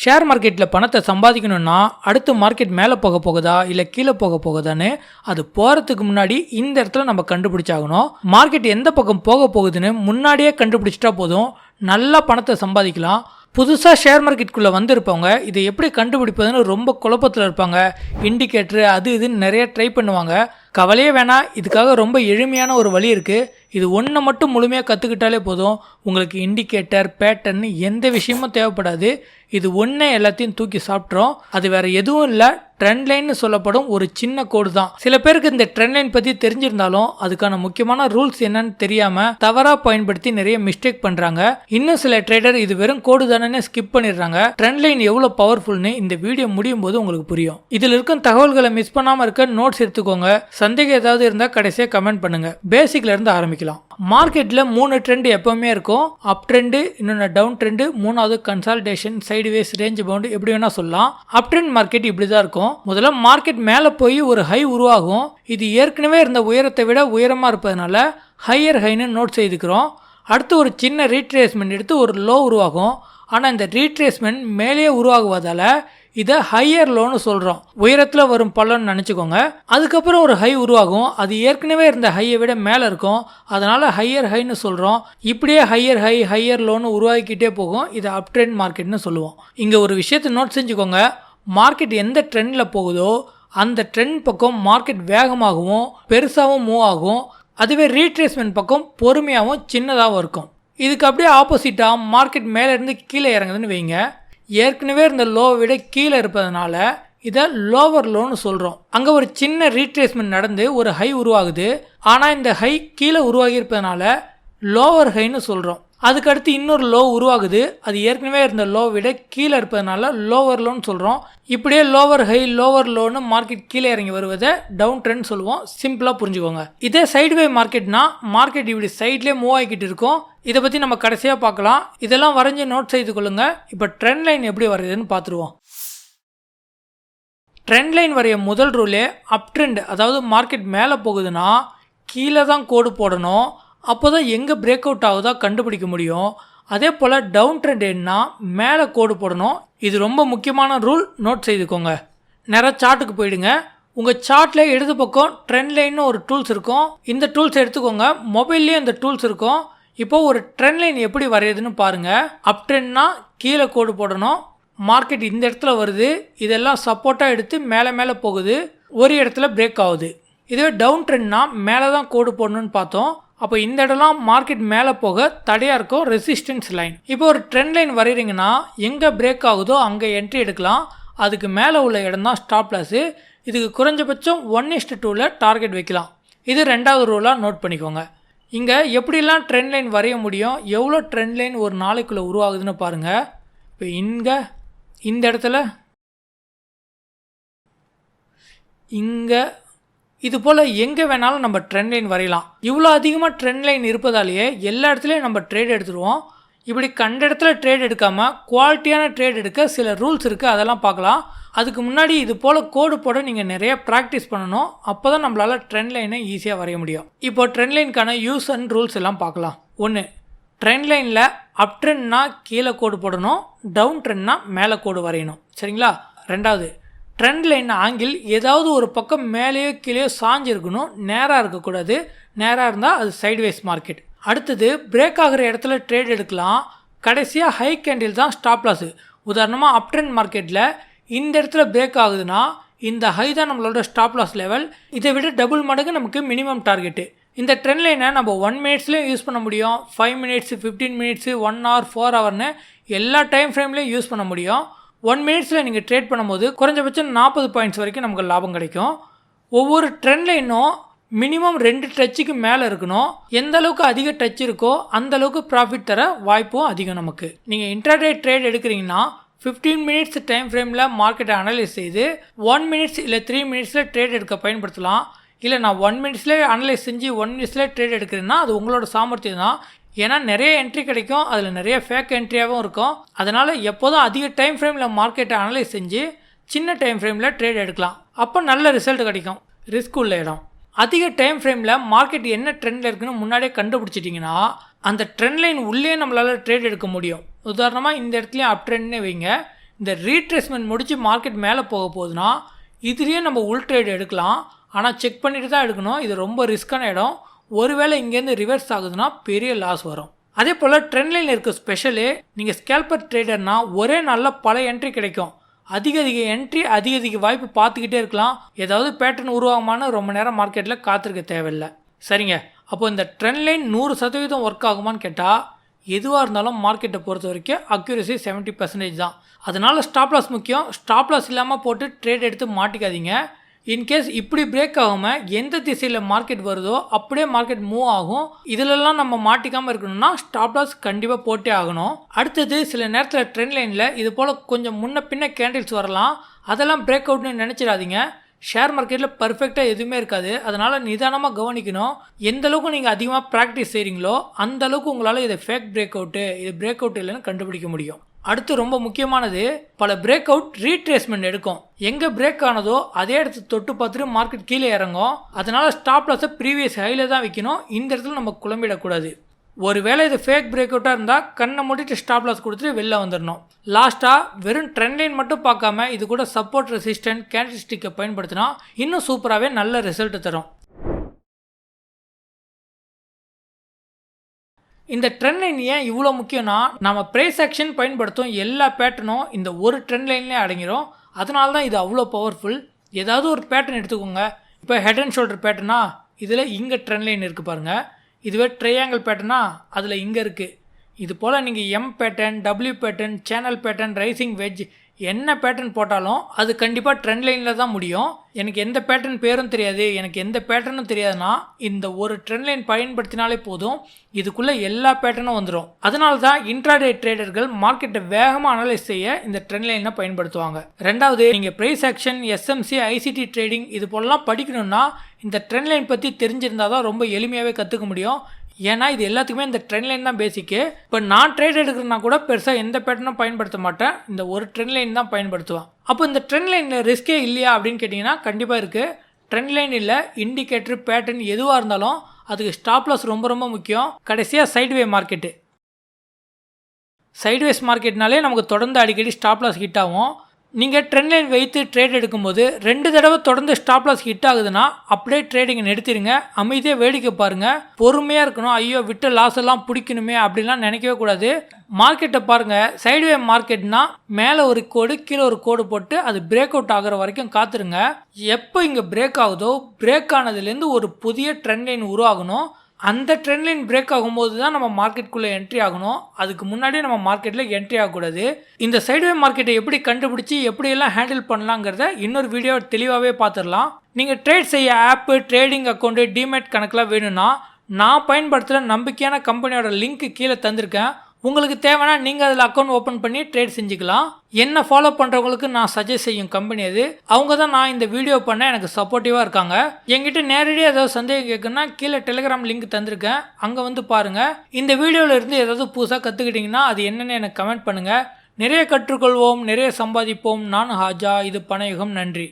Share மார்க்கெட்டில் பணத்தை சம்பாதிக்கணும்னா அடுத்து மார்க்கெட் மேலே போக போகுதா இல்லை கீழே போக போகுதான்னு அது போகிறதுக்கு முன்னாடி இந்த இடத்துல நம்ம கண்டுபிடிச்சாகணும். மார்க்கெட் எந்த பக்கம் போக போகுதுன்னு முன்னாடியே கண்டுபிடிச்சிட்டா போதும். நல்லா பணத்தை சம்பாதிக்கலாம். புதுசாக ஷேர் மார்க்கெட்டுக்குள்ளே வந்திருப்பவங்க இதை எப்படி கண்டுபிடிப்பதுன்னு ரொம்ப குழப்பத்தில் இருப்பாங்க. இண்டிகேட்டரு அது இதுன்னு நிறைய ட்ரை பண்ணுவாங்க. கவலையே வேணாம். இதுக்காக ரொம்ப எளிமையான ஒரு வழி இருக்குது இது ஒன்றை மட்டும் முழுமையாக கற்றுக்கிட்டாலே போதும். உங்களுக்கு இண்டிகேட்டர் பேட்டர்ன் எந்த விஷயமும் தேவைப்படாது. இது ஒன்றே எல்லாத்தையும் தூக்கி சாப்பிட்றோம் அது வேறு எதுவும் இல்லை. ட்ரெண்ட் லைன்னு சொல்லப்படும் ஒரு சின்ன கோடு தான். சில பேருக்கு இந்த ட்ரெண்ட் லைன் பற்றி தெரிஞ்சிருந்தாலும் அதுக்கான முக்கியமான ரூல்ஸ் என்னன்னு தெரியாமல் தவறாக பயன்படுத்தி நிறைய மிஸ்டேக் பண்ணுறாங்க இன்னும் சில ட்ரேடர் இது வெறும் கோடு தானே ஸ்கிப் பண்ணிடுறாங்க. ட்ரெண்ட் லைன் எவ்வளோ பவர்ஃபுல்னு இந்த வீடியோ முடியும் போது உங்களுக்கு புரியும். இதில் இருக்கும் தகவல்களை மிஸ் பண்ணாமல் இருக்க நோட்ஸ் எடுத்துக்கோங்க. சந்தேகம் ஏதாவது இருந்தால் கடைசியாக கமெண்ட் பண்ணுங்கள் பேசிக்லேருந்து ஆரம்பிக்கும் ஆரம்பிக்கலாம். மார்க்கெட்டில் மூணு ட்ரெண்ட் எப்பவுமே இருக்கும். அப் ட்ரெண்டு இன்னொன்று டவுன் ட்ரெண்டு மூணாவது கன்சால்டேஷன் சைடுவேஸ் ரேஞ்ச் பவுண்டு எப்படி வேணால் சொல்லலாம். அப் ட்ரெண்ட் மார்க்கெட் இப்படி தான் இருக்கும். முதல்ல மார்க்கெட் மேலே போய் ஒரு ஹை உருவாகும். இது ஏற்கனவே இருந்த உயரத்தை விட உயரமாக இருப்பதனால ஹையர் ஹைன்னு நோட் செய்துக்கிறோம். அடுத்து ஒரு சின்ன ரீட்ரேஸ்மெண்ட் எடுத்து ஒரு லோ உருவாகும். ஆனால் இந்த ரீட்ரேஸ்மெண்ட் மேலேயே உருவாகுவதால் இதை ஹையர் லோன்னு சொல்கிறோம் உயரத்தில் வரும் பள்ளம்னு நினச்சிக்கோங்க. அதுக்கப்புறம் ஒரு ஹை உருவாகும். அது ஏற்கனவே இருந்த ஹையை விட மேலே இருக்கும். அதனால் ஹையர் ஹைன்னு சொல்கிறோம் இப்படியே ஹையர் ஹை ஹையர் லோன்னு உருவாக்கிட்டே போகும். இதை அப் ட்ரெண்ட் மார்க்கெட்னு சொல்லுவோம். இங்கே ஒரு விஷயத்தை நோட் செஞ்சுக்கோங்க. மார்க்கெட் எந்த ட்ரெண்டில் போகுதோ அந்த ட்ரெண்ட் பக்கம் மார்க்கெட் வேகமாகவும் பெருசாகவும் மூவ் ஆகும். அதுவே ரீட்ரேஸ்மெண்ட் பக்கம் பொறுமையாகவும் சின்னதாகவும் இருக்கும். இதுக்கு அப்படியே ஆப்போசிட்டாக மார்க்கெட் மேலேருந்து கீழே இறங்குதுன்னு வைங்க. ஏற்கனவே இருந்த லோவை விட கீழே இருப்பதனால இதை லோவர் லோன்னு சொல்கிறோம் அங்கே ஒரு சின்ன ரீட்ரேஸ்மெண்ட் நடந்து ஒரு ஹை உருவாகுது. ஆனால் இந்த ஹை கீழே உருவாகியிருப்பதனால லோவர் ஹைன்னு சொல்கிறோம் அதுக்கடுத்து இன்னொரு லோ உருவாகுது. அது ஏற்கனவே இருந்த லோ விட கீழே இருப்பதனால லோவர் லோன்னு சொல்கிறோம் இப்படியே லோவர் ஹை லோவர் லோன்னு மார்க்கெட் கீழே இறங்கி வருவதை டவுன் ட்ரெண்ட் சொல்லுவோம். சிம்பிளாக புரிஞ்சுக்கோங்க. இதே சைடுவே மார்க்கெட்னா மார்க்கெட் இப்படி சைட்லேயே மூவ் ஆகிக்கிட்டு இருக்கும். இதை பற்றி நம்ம கடைசியாக பார்க்கலாம். இதெல்லாம் வரைஞ்சி நோட் செய்து கொள்ளுங்க. இப்போ ட்ரெண்ட் லைன் எப்படி வரையுதுன்னு பார்த்துருவோம். ட்ரெண்ட் லைன் வரைய முதல் ரூலே அப் ட்ரெண்ட் அதாவது மார்க்கெட் மேலே போகுதுன்னா கீழே தான் கோடு போடணும். அப்போ தான் எங்கே பிரேக் அவுட் ஆகுதா கண்டுபிடிக்க முடியும். அதே போல் டவுன் ட்ரெண்ட் என்ன மேலே கோடு போடணும். இது ரொம்ப முக்கியமான ரூல் நோட் செய்துக்கோங்க. நேராக சார்ட்டுக்கு போயிடுங்க. உங்கள் சார்ட்டில் இடது பக்கம் ட்ரெண்ட் லைன்னு ஒரு டூல்ஸ் இருக்கும். இந்த டூல்ஸ் எடுத்துக்கோங்க. மொபைல்லேயும் இந்த டூல்ஸ் இருக்கும். இப்போ ஒரு ட்ரெண்ட் லைன் எப்படி வரையுதுன்னு பாருங்கள் அப் ட்ரெண்ட்னா கீழே கோடு போடணும். மார்க்கெட் இந்த இடத்துல வருது. இதெல்லாம் சப்போர்ட்டாக எடுத்து மேலே மேலே போகுது. ஒரு இடத்துல பிரேக் ஆகுது. இதுவே டவுன் ட்ரெண்ட்னா மேலே தான் கோடு போடணும்னு பார்த்தோம். அப்போ இந்த இடம்லாம் மார்க்கெட் மேலே போக தடையாக இருக்கும் ரெசிஸ்டன்ஸ் லைன் இப்போ ஒரு ட்ரெண்ட் லைன் வரைகிறீங்கன்னா எங்கே பிரேக் ஆகுதோ அங்கே என்ட்ரி எடுக்கலாம். அதுக்கு மேலே உள்ள இடம் தான் ஸ்டாப் லாஸு இதுக்கு குறைஞ்சபட்சம் ஒன் இஸ்ட் டூவில் டார்கெட் வைக்கலாம். இது ரெண்டாவது ரூலாக நோட் பண்ணிக்கோங்க. இங்கே எப்படிலாம் ட்ரெண்ட் லைன் வரைய முடியும் எவ்வளோ ட்ரெண்ட் லைன் ஒரு நாளைக்குள்ளே உருவாகுதுன்னு பாருங்கள் இப்போ இங்கே இந்த இடத்துல இங்கே இது போல் எங்கே வேணாலும் நம்ம ட்ரெண்ட் லைன் வரையலாம். இவ்வளோ அதிகமாக ட்ரெண்ட் லைன் இருப்பதாலேயே எல்லா இடத்துலையும் நம்ம ட்ரேட் எடுத்துருவோம். இப்படி கண்ட இடத்துல ட்ரேட் எடுக்காமல் குவாலிட்டியான ட்ரேட் எடுக்க சில ரூல்ஸ் இருக்குது அதெல்லாம் பார்க்கலாம். அதுக்கு முன்னாடி இது போல் கோடு போட நீங்கள் நிறைய ப்ராக்டிஸ் பண்ணணும். அப்போ தான் நம்மளால் ட்ரெண்ட் லைனை ஈஸியாக வரைய முடியும். இப்போ ட்ரெண்ட் லைனுக்கான யூஸ் அண்ட் ரூல்ஸ் எல்லாம் பார்க்கலாம். ஒன்று ட்ரெண்ட் லைனில் அப் ட்ரெண்ட்னா கீழே கோடு போடணும் டவுன் ட்ரெண்ட்னா மேலே கோடு வரையணும். சரிங்களா? ரெண்டாவது ட்ரெண்ட் லைன் ஆங்கிள் ஏதாவது ஒரு பக்கம் மேலேயோ கீழேயோ சாஞ்சிருக்கணும். நேராக இருக்கக்கூடாது. நேராக இருந்தால் அது சைட்வேஸ் மார்க்கெட் அடுத்தது பிரேக் ஆகிற இடத்துல ட்ரேட் எடுக்கலாம். கடைசியாக ஹை கேண்டில் தான் ஸ்டாப் லாஸு உதாரணமாக அப் ட்ரெண்ட் மார்க்கெட்டில் இந்த இடத்துல பிரேக் ஆகுதுன்னா இந்த ஹை தான் நம்மளோட ஸ்டாப் லாஸ் லெவல் இதை விட டபுள் மடங்கு நமக்கு மினிமம் டார்கெட்டு இந்த ட்ரெண்ட் லைனை நம்ம ஒன் மினிட்ஸ்லேயும் யூஸ் பண்ண முடியும். Five minutes fifteen minutes one hour four ஹவர்னு எல்லா டைம் ஃப்ரேம்லேயும் யூஸ் பண்ண முடியும். ஒன் மினிட்ஸில் நீங்கள் ட்ரேட் பண்ணும்போது குறைஞ்சபட்சம் நாற்பது பாயிண்ட்ஸ் வரைக்கும் நமக்கு லாபம் கிடைக்கும். ஒவ்வொரு ட்ரெண்ட் லைனும் மினிமம் ரெண்டு டச்சுக்கு மேலே இருக்கணும். எந்த அளவுக்கு அதிக டச் இருக்கோ அந்த அளவுக்கு ப்ராஃபிட் தர வாய்ப்பும் அதிகம் நமக்கு. நீங்கள் இன்டர்டே ட்ரேட் எடுக்கிறீங்கன்னா ஃபிஃப்டீன் மினிட்ஸ் டைம் ஃப்ரேமில் மார்க்கெட்டை அனலைஸ் செய்து ஒன் மினிட்ஸ் இல்லை த்ரீ மினிட்ஸில் ட்ரேட் எடுக்க பயன்படுத்தலாம். இல்லை நான் ஒன் மினிட்ஸ்லேயே அனலைஸ் செஞ்சு ஒன் மினிட்ஸ்லேயே ட்ரேட் எடுக்கிறேன்னா அது உங்களோட சாமர்த்தியம் தான் ஏன்னா நிறைய என்ட்ரி கிடைக்கும். அதில் நிறைய ஃபேக் என்ட்ரியாகவும் இருக்கும். அதனால் எப்போதும் அதிக டைம் ஃப்ரேமில் மார்க்கெட்டை அனலைஸ் செஞ்சு சின்ன டைம் ஃப்ரேமில் ட்ரேட் எடுக்கலாம். அப்போ நல்ல ரிசல்ட் கிடைக்கும். ரிஸ்க் உள்ள இடம். அதிக டைம் ஃப்ரேமில் மார்க்கெட் என்ன ட்ரெண்டில் இருக்குன்னு முன்னாடியே கண்டுபிடிச்சிட்டிங்கன்னா அந்த ட்ரெண்ட் லைன் உள்ளே நம்மளால் ட்ரேட் எடுக்க முடியும். உதாரணமாக இந்த இடத்துலையும் அப் ட்ரெண்ட்னே வைங்க. இந்த ரீட்ரேஸ்மெண்ட் முடித்து மார்க்கெட் மேலே போக போகுதுன்னா இதுலேயே நம்ம உள் ட்ரேட் எடுக்கலாம். ஆனால் செக் பண்ணிட்டு தான் எடுக்கணும். இது ரொம்ப ரிஸ்க்கான இடம். ஒருவேளை இங்கேருந்து ரிவர்ஸ் ஆகுதுன்னா பெரிய லாஸ் வரும். அதே போல் ட்ரெண்ட் லைன் இருக்க ஸ்பெஷலு நீங்கள் ஸ்கேல்பர் ட்ரேடர்னா ஒரே நாளில் பல என்ட்ரி கிடைக்கும். அதிக அதிக என்ட்ரி அதிக அதிக வாய்ப்பு பார்த்துக்கிட்டே இருக்கலாம். ஏதாவது பேட்டர்ன் உருவாகுமான்னு ரொம்ப நேரம் மார்க்கெட்டில் காத்திருக்க தேவையில்லை. சரிங்க. அப்போ இந்த ட்ரெண்ட் லைன் நூறு சதவீதம் ஒர்க் ஆகுமான்னு கேட்டால் எதுவாக இருந்தாலும் மார்க்கெட்டை பொறுத்த வரைக்கும் அக்யூரசி 70% பர்சன்டேஜ் தான். அதனால் ஸ்டாப்லாஸ் முக்கியம். ஸ்டாப்லாஸ் இல்லாமல் போட்டு ட்ரேட் எடுத்து மாட்டிக்காதீங்க. இன்கேஸ் இப்படி பிரேக் ஆகாமல் எந்த திசையில் மார்க்கெட் வருதோ அப்படியே மார்க்கெட் மூவ் ஆகும். இதிலெல்லாம் நம்ம மாட்டிக்காமல் இருக்கணும்னா ஸ்டாப் லாஸ் கண்டிப்பாக போட்டே ஆகணும். அடுத்தது சில நேரத்தில் ட்ரெண்ட் லைனில் இது போல் கொஞ்சம் முன்ன பின்ன கேண்டில்ஸ் வரலாம். அதெல்லாம் பிரேக் அவுட்னு நினச்சிடாதீங்க. ஷேர் மார்க்கெட்டில் பர்ஃபெக்டாக எதுவுமே இருக்காது. அதனால் நிதானமாக கவனிக்கணும். எந்த அளவுக்கு நீங்கள் அதிகமாக ப்ராக்டிஸ் செய்கிறீங்களோ அந்த அளவுக்கு உங்களால் இதை ஃபேக் பிரேக் அவுட்டு இது பிரேக் அவுட் இல்லைன்னு கண்டுபிடிக்க முடியும். அடுத்து ரொம்ப முக்கியமானது பல பிரேக் அவுட் ரீட்ரேஸ்மெண்ட் எடுக்கும். எங்கே பிரேக் ஆனதோ அதே இடத்து தொட்டு பார்த்துட்டு மார்க்கெட் கீழே இறங்கும். அதனால் ஸ்டாப் லாஸை ப்ரீவியஸ் ஹையில் தான் வைக்கணும். இந்த இடத்துல நம்ம குழம்பிடக்கூடாது. ஒரு வேளை இது ஃபேக் பிரேக் அவுட்டாக இருந்தால் கண்ணை மூடிட்டு ஸ்டாப் லாஸ் கொடுத்துட்டு வெளில வந்துடணும். லாஸ்ட்டாக வெறும் ட்ரெண்ட் லைன் மட்டும் பார்க்காம இது கூட சப்போர்ட் ரெசிஸ்டன்ட் கேண்டிஸ்டிக்கை பயன்படுத்தினா இன்னும் சூப்பராகவே நல்ல ரிசல்ட் தரும். இந்த ட்ரெண்ட் லைன் ஏன் இவ்வளோ முக்கியம்னா நம்ம ப்ரைஸ் ஆக்ஷன் பயன்படுத்தும் எல்லா பேட்டர்னும் இந்த ஒரு ட்ரெண்ட் லைன்லேயே அடங்கிடும் அதனால தான் இது அவ்வளோ பவர்ஃபுல் ஏதாவது ஒரு பேட்டர்ன் எடுத்துக்கோங்க. இப்போ ஹெட் அண்ட் ஷோல்டர் பேட்டர்னா இதில் இங்கே ட்ரெண்ட் லைன் இருக்குது பாருங்கள் இதுவே ட்ரையாங்கிள் பேட்டர்னா அதில் இங்கே இருக்குது இது போல் நீங்கள் M pattern W pattern channel pattern rising wedge என்ன பேட்டர்ன் போட்டாலும் அது கண்டிப்பாக ட்ரெண்ட் லைனில் தான் முடியும். எனக்கு எந்த பேட்டர்ன் பேரும் தெரியாது. எனக்கு எந்த பேட்டர்னும் தெரியாதுன்னா இந்த ஒரு ட்ரெண்ட் லைன் பயன்படுத்தினாலே போதும் இதுக்குள்ளே எல்லா பேட்டர்னும் வந்துடும் அதனால தான் இன்ட்ராடே ட்ரேடர்கள் மார்க்கெட்டை வேகமாக அனலைஸ் செய்ய இந்த ட்ரெண்ட் லைனை பயன்படுத்துவாங்க. ரெண்டாவது நீங்கள் price action SMC ICT trading இது போலலாம் படிக்கணும்னா இந்த ட்ரெண்ட் லைன் பற்றி தெரிஞ்சிருந்தால் தான் ரொம்ப எளிமையாகவே கற்றுக்க முடியும். ஏன்னா இது எல்லாத்துக்குமே இந்த ட்ரெண்ட் லைன் தான் பேசிக்கு இப்போ நான் ட்ரேட் எடுக்கிறேன்னா கூட பெருசாக எந்த பேட்டர்னும் பயன்படுத்த மாட்டேன். இந்த ஒரு ட்ரெண்ட் லைன் தான் பயன்படுத்துவேன். அப்போ இந்த ட்ரெண்ட் லைனில் ரிஸ்கே இல்லையா அப்படின்னு கேட்டிங்கன்னா கண்டிப்பாக இருக்குது ட்ரெண்ட் லைன் இல்லை இண்டிகேட்டர் பேட்டர்ன் எதுவாக இருந்தாலும் அதுக்கு ஸ்டாப்லாஸ் ரொம்ப ரொம்ப முக்கியம். கடைசியாக சைட்வே மார்க்கெட்டு சைட்வேஸ் மார்க்கெட்னாலே நமக்கு தொடர்ந்து அடிக்கடி ஸ்டாப்லாஸ் ஹிட் ஆகும். நீங்கள் ட்ரெண்ட் லைன் வைத்து ட்ரேட் எடுக்கும்போது ரெண்டு தடவை தொடர்ந்து ஸ்டாப் லாஸ் ஹிட் ஆகுதுன்னா அப்படியே ட்ரேடிங்கை நிறுத்திடுங்க அமைதியாக வேடிக்கை பாருங்கள் பொறுமையாக இருக்கணும். ஐயோ விட்ட லாஸ் எல்லாம் பிடிக்கணுமே அப்படிலாம் நினைக்கவே கூடாது. மார்க்கெட்டை பாருங்கள் சைடுவே மார்க்கெட்னா மேலே ஒரு கோடு கீழே ஒரு கோடு போட்டு அது பிரேக் அவுட் ஆகுற வரைக்கும் காத்துருங்க. எப்போ இங்கே பிரேக் ஆகுதோ பிரேக் ஆனதுலேருந்து ஒரு புதிய ட்ரெண்ட் லைன் உருவாகணும். அந்த ட்ரெண்ட் லைன் பிரேக் ஆகும்போது தான் நம்ம மார்க்கெட்டுக்குள்ளே என்ட்ரி ஆகணும். அதுக்கு முன்னாடியே நம்ம மார்க்கெட்டில் என்ட்ரி ஆகக்கூடாது. இந்த சைடுவே மார்க்கெட்டை எப்படி கண்டுபிடிச்சி எப்படியெல்லாம் ஹேண்டில் பண்ணலாங்கிறத இன்னொரு வீடியோ தெளிவாகவே பார்த்துடலாம். நீங்கள் ட்ரேட் செய்ய ஆப்பு ட்ரேடிங் அக்கௌண்ட்டு டிமேட் கணக்கெலாம் வேணும்னா நான் பயன்படுத்துகிற நம்பிக்கையான கம்பெனியோட லிங்க் கீழே தந்திருக்கேன். உங்களுக்கு தேவைன்னா நீங்கள் அதில் அக்கௌண்ட் ஓப்பன் பண்ணி ட்ரேட் செஞ்சுக்கலாம். என்ன ஃபாலோ பண்ணுறவங்களுக்கு நான் சஜஸ்ட் செய்யும் கம்பெனி அது. அவங்க தான் நான் இந்த வீடியோ பண்ண எனக்கு சப்போர்ட்டிவாக இருக்காங்க. என்கிட்ட நேரடியாக ஏதாவது சந்தேகம் கேட்குன்னா கீழே டெலிகிராம் லிங்க் தந்திருக்கேன். அங்கே வந்து பாருங்கள் இந்த வீடியோவில் இருந்து ஏதாவது புதுசாக கற்றுக்கிட்டிங்கன்னா அது என்னென்னு எனக்கு கமெண்ட் பண்ணுங்கள் நிறைய கற்றுக்கொள்வோம் நிறைய சம்பாதிப்போம். நான் ஹாஜா இது பணயுகம் நன்றி.